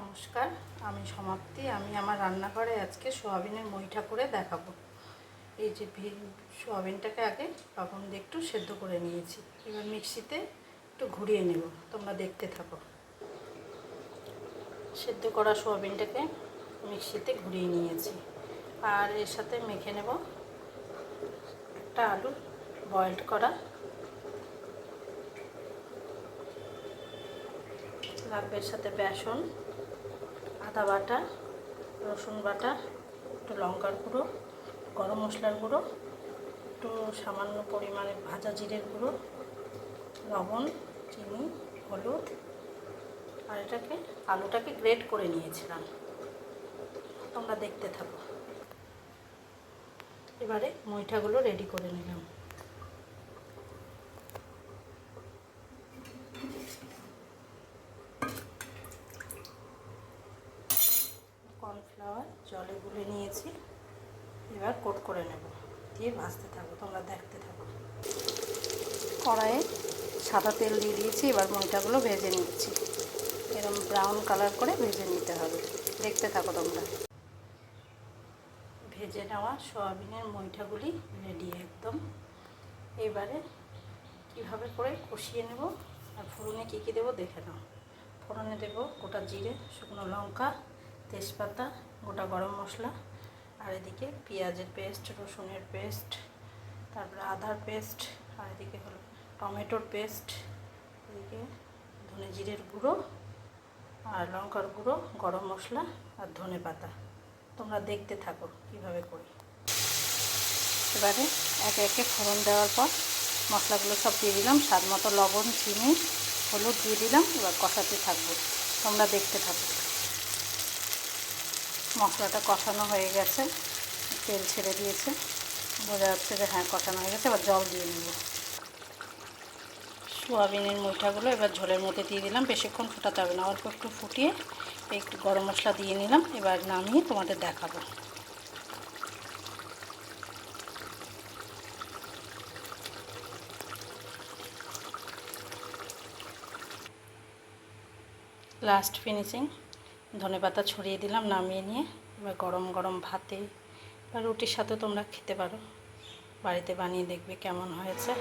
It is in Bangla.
নমস্কার, আমি সমাপ্তি। আমি আমার রান্নাঘরে আজকে সোয়াবিনের মইঠা করে দেখাবো। এই যে ভি- সোয়াবিনটাকে আগে লবণ দিয়ে একটু সেদ্ধ করে নিয়েছি। এবার মিক্সিতে একটু ঘুরিয়ে নেব। তোমরা দেখতে থাকো। সেদ্ধ করা সোয়াবিনটাকে মিক্সিতে ঘুরিয়ে নিয়েছি। আর এর সাথে মেখে নেব একটা আলু বয়েলড করা। লাগবে সাথে বেসন। আদা বাটা, রসুন বাটা, একটু লঙ্কার গুঁড়ো, গরম মশলার গুঁড়ো, একটু সামান্য পরিমাণে ভাজা জিরের গুঁড়ো, লবণ, চিনি, হলুদ, আর এটাকে, আলুটাকে গ্রেট করে নিয়েছিলাম। তোমরা দেখতে থাকো। এবারে মইঠাগুলো রেডি করে নিলাম। জলে গুলে নিয়েছি। এবার কোট করে নেব। দিয়ে ভাজতে থাকব, তোমরা দেখতে থাকো। কড়াইয়ে সাদা তেল দিয়ে দিয়েছি, এবার মইটাগুলো ভেজে নিচ্ছি। এরকম ব্রাউন কালার করে ভেজে নিতে হবে। দেখতে থাকো তোমরা। ভেজে নেওয়া সয়াবিনের মইঠাগুলি রেডি একদম। এবারে কীভাবে করে কষিয়ে নেব, আর ফোড়নে কী কী দেবো দেখে নাও। ফোড়নে দেবো গোটা জিরে, শুকনো লঙ্কা তেজপাতা, গোটা গরম মশলা, আর এদিকে পেঁয়াজের পেস্ট, রসুনের পেস্ট, তারপরে আদার পেস্ট, আর এদিকে হলো টমেটোর পেস্ট, এদিকে ধনে জিরের গুঁড়ো, আর লঙ্কার গুঁড়ো, গরম মশলা, আর ধনে পাতা। তোমরা দেখতে থাকো কীভাবে করি। এবারে একে একে ফোড়ন দেওয়ার পর মশলাগুলো সব দিয়ে দিলাম। স্বাদ মতো লবণ, চিনি, হলুদ দিয়ে দিলাম। এবার কষাতে থাকব। তোমরা দেখতে থাকো। মশলাটা কষানো হয়ে গেছে। তেল ছেড়ে দিয়েছে। বোঝা যাচ্ছে যে হ্যাঁ কষানো হয়ে গেছে। এবার জল দিয়ে নেব। সোয়াবিনের মুঠাগুলো এবার ঝোলের মধ্যে দিয়ে দিলাম। বেশিক্ষণ ফোটাতে হবে না। অল্প একটু ফুটিয়ে একটু গরম মশলা দিয়ে নিলাম। এবার নামিয়ে তোমাদের দেখাবো। Last finishing. ধনে পাতা ছড়িয়ে দিলাম, নামিয়ে নিয়ে এবার গরম গরম ভাতে বা রুটির সাথে তোমরা খেতে পারো। বাড়িতে বানিয়ে দেখবে কেমন হয়েছে।